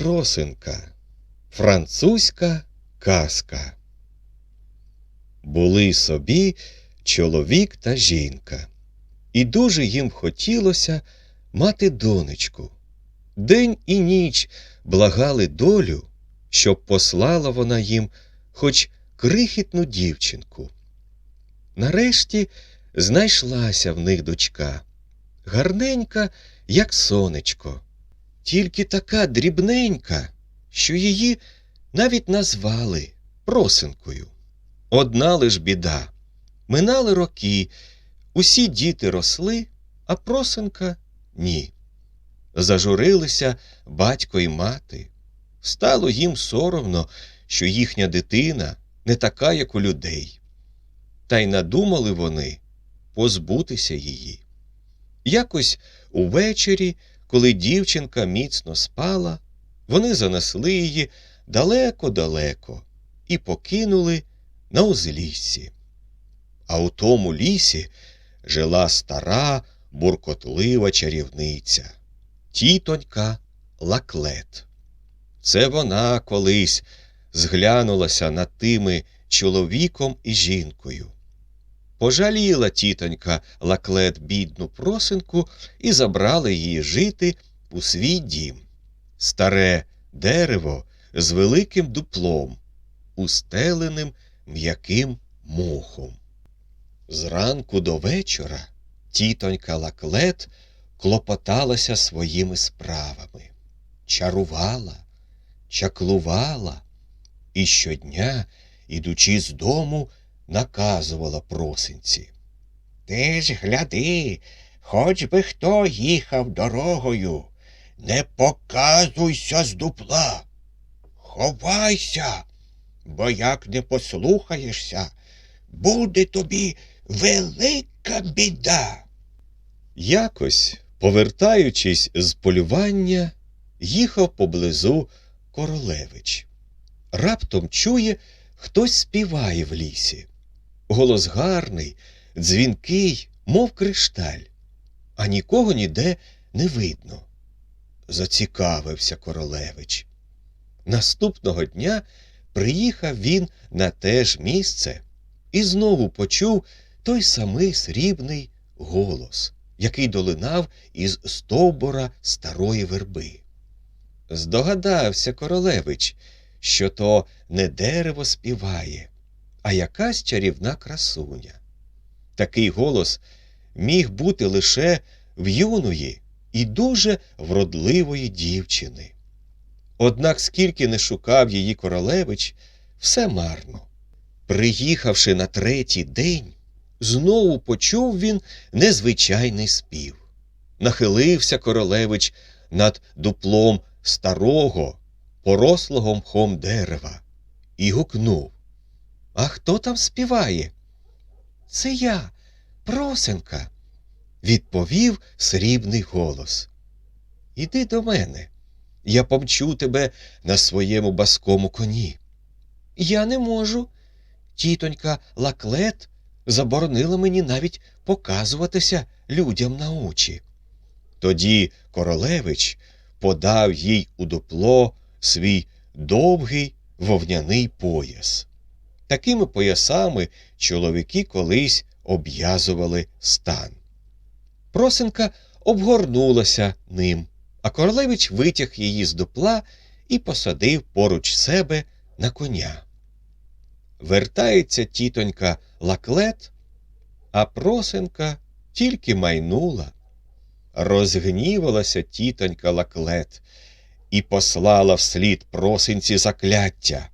Просинка. Французька казка. Були собі чоловік та жінка, і дуже їм хотілося мати донечку. День і ніч благали долю, щоб послала вона їм хоч крихітну дівчинку. Нарешті знайшлася в них дочка, гарненька, як сонечко, тільки така дрібненька, що її навіть назвали просинкою. Одна лиш біда. Минали роки, усі діти росли, а просинка ні. Зажурилися батько і мати. Стало їм соромно, що їхня дитина не така, як у людей. Та й надумали вони позбутися її. Якось увечері, коли дівчинка міцно спала, вони занесли її далеко-далеко і покинули на узліссі. А у тому лісі жила стара буркотлива чарівниця, тітонька Лаклет. Це вона колись зглянулася над тими чоловіком і жінкою. Пожаліла тітонька Лаклет бідну просинку і забрала її жити у свій дім. Старе дерево з великим дуплом, устеленим м'яким мохом. Зранку до вечора тітонька Лаклет клопоталася своїми справами, чарувала, чаклувала і щодня, ідучи з дому, наказувала просинці. Ти ж гляди, хоч би хто їхав дорогою, не показуйся з дупла. Ховайся, бо як не послухаєшся, буде тобі велика біда. Якось, повертаючись з полювання, їхав поблизу королевич. Раптом чує, хтось співає в лісі. Голос гарний, дзвінкий, мов кришталь, а нікого ніде не видно. Зацікавився королевич. Наступного дня приїхав він на те ж місце і знову почув той самий срібний голос, який долинав із стовбура старої верби. Здогадався королевич, що то не дерево співає, а якась чарівна красуня. Такий голос міг бути лише в юної і дуже вродливої дівчини. Однак, скільки не шукав її королевич, все марно. Приїхавши на третій день, знову почув він незвичайний спів. Нахилився королевич над дуплом старого, порослого мхом дерева, і гукнув. А хто там співає? Це я, просенка, відповів срібний голос. Іди до мене, я помчу тебе на своєму баскому коні. Я не можу. Тітонька Лаклет заборонила мені навіть показуватися людям на очі. Тоді королевич подав їй у дупло свій довгий вовняний пояс. Такими поясами чоловіки колись обв'язували стан. Просинка обгорнулася ним, а королевич витяг її з дупла і посадив поруч себе на коня. Вертається тітонька лаклет, а просинка тільки майнула. Розгнівалася тітонька лаклет і послала вслід просинці закляття.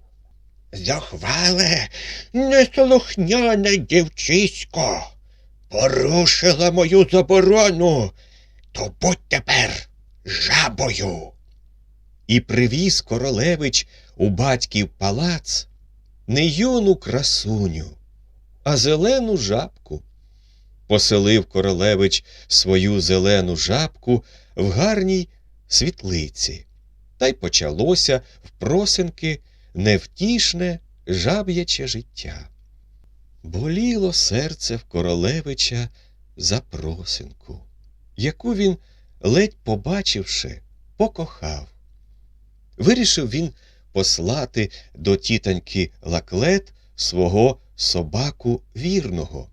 Захвале, неслухняне дівчисько, порушила мою заборону, то будь тепер жабою. І привіз королевич у батьків палац не юну красуню, а зелену жабку. Поселив королевич свою зелену жабку в гарній світлиці, та й почалося в просинки невтішне жаб'яче життя. Боліло серце в королевича за просинку, яку він, ледь побачивши, покохав. вирішив він послати до тітоньки Лаклет свого собаку вірного,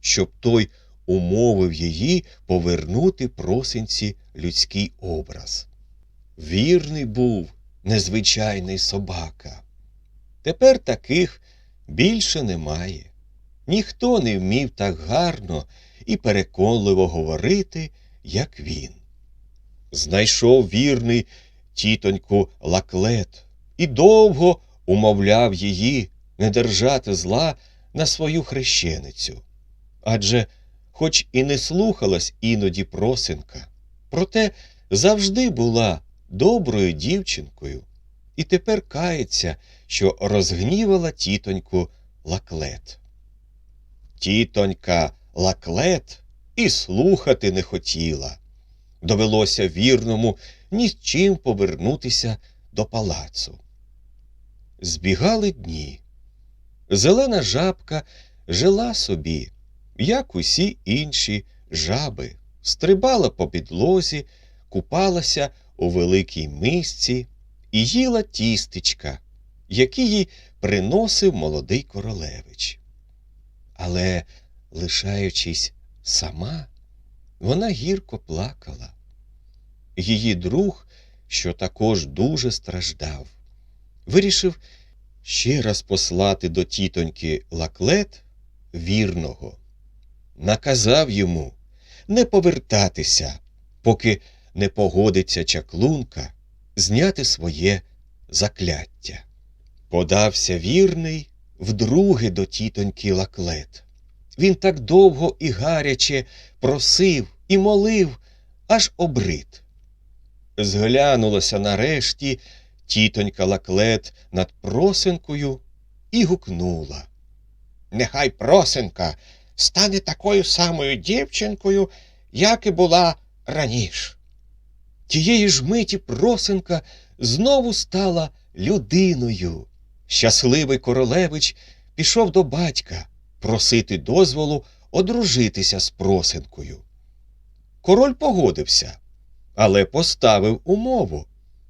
щоб той умовив її повернути просинці людський образ. Вірний був незвичайний собака. Тепер таких більше немає. Ніхто не вмів так гарно і переконливо говорити, як він. Знайшов вірний тітоньку лаклет і довго умовляв її не держати зла на свою хрещеницю. Адже, хоч і не слухалась іноді просинка, проте завжди була доброю дівчинкою і тепер кається, що розгнівала тітоньку лаклет. Тітонька лаклет і слухати не хотіла. Довелося вірному ні з чим повернутися до палацу. Збігали дні. Зелена жабка жила собі, як усі інші жаби, стрибала по підлозі, купалася у великій мисці і їла тістечка, які їй приносив молодий королевич. Але, лишаючись сама, вона гірко плакала. Її друг, що також дуже страждав, вирішив ще раз послати до тітоньки лаклет вірного. Наказав йому не повертатися, поки не погодиться чаклунка зняти своє закляття. Подався вірний вдруге до тітоньки лаклет. Він так довго і гаряче просив і молив, аж обрид. Зглянулася нарешті тітонька лаклет над просинкою і гукнула. Нехай просинка стане такою самою дівчинкою, як і була раніше. Тієї ж миті просинка знову стала людиною. Щасливий королевич пішов до батька просити дозволу одружитися з просинкою. Король погодився, але поставив умову,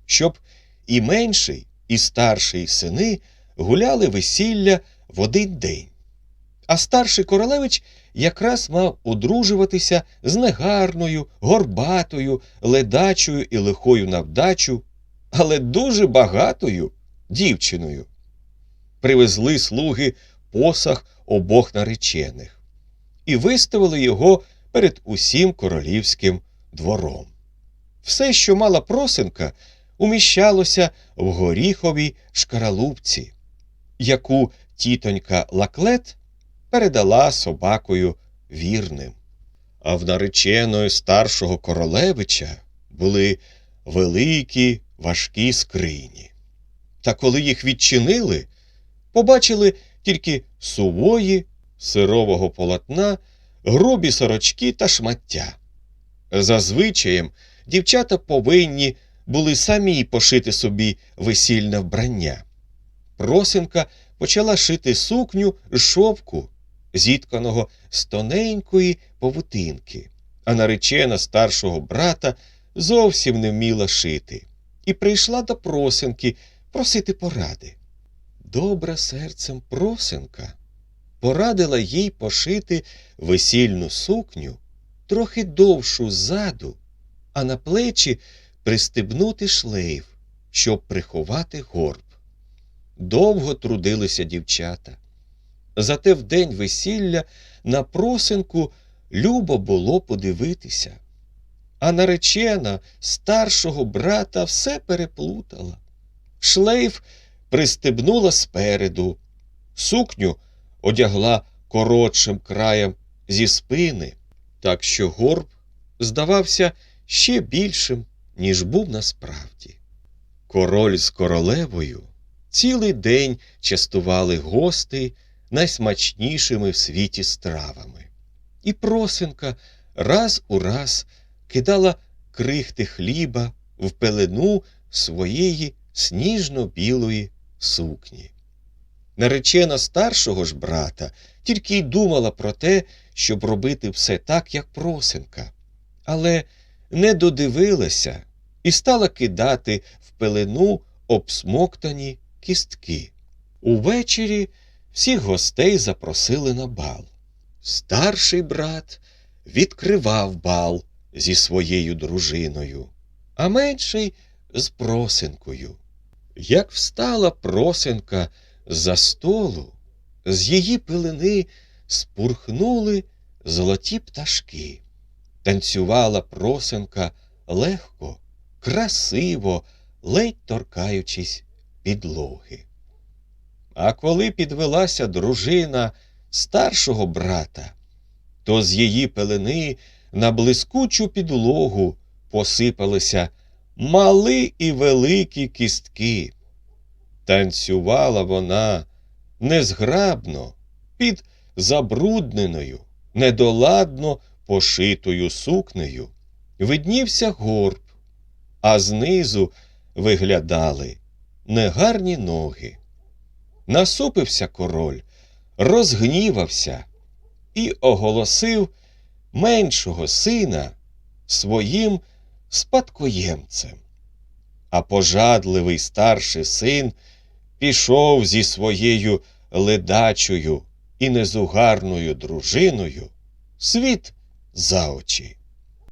щоб і менший, і старший сини гуляли весілля в один день. А старший королевич якраз мав одружуватися з негарною, горбатою, ледачою і лихою на вдачу, але дуже багатою дівчиною. Привезли слуги посаг обох наречених і виставили його перед усім королівським двором. Все, що мала просинка, уміщалося в горіховій шкаралупці, яку тітонька Лаклет передала собакою вірним. А в нареченої старшого королевича були великі важкі скрині. Та коли їх відчинили, побачили тільки сувої, сирового полотна, грубі сорочки та шмаття. За звичаєм, дівчата повинні були самі пошити собі весільне вбрання. Просинка почала шити сукню з шовку, зітканого з тоненької павутинки, а наречена старшого брата зовсім не вміла шити, і прийшла до просинки просити поради. Добра серцем просинка порадила їй пошити весільну сукню трохи довшу ззаду, а на плечі пристебнути шлейф, щоб приховати горб. Довго трудилися дівчата. Зате в день весілля на просинку любо було подивитися. А наречена старшого брата все переплутала. Шлейф пристебнула спереду, сукню одягла коротшим краєм зі спини, так що горб здавався ще більшим, ніж був насправді. Король з королевою цілий день частували гостей найсмачнішими в світі стравами. І просинка раз у раз кидала крихти хліба в пелену своєї сніжно-білої сукні. Наречена старшого ж брата тільки й думала про те, щоб робити все так, як просинка, але не додивилася і стала кидати в пелену обсмоктані кістки. Увечері всіх гостей запросили на бал. Старший брат відкривав бал зі своєю дружиною, а менший з просинкою. Як встала просинка за столу, з її пилини спурхнули золоті пташки. Танцювала просинка легко, красиво, ледь торкаючись підлоги. А коли підвелася дружина старшого брата, то з її пелени на блискучу підлогу посипалися мали і великі кістки. Танцювала вона незграбно під забрудненою, недоладно пошитою сукнею. Виднівся горб, а знизу виглядали негарні ноги. Насупився король, розгнівався і оголосив меншого сина своїм спадкоємцем. А пожадливий старший син пішов зі своєю ледачою і незугарною дружиною світ за очі.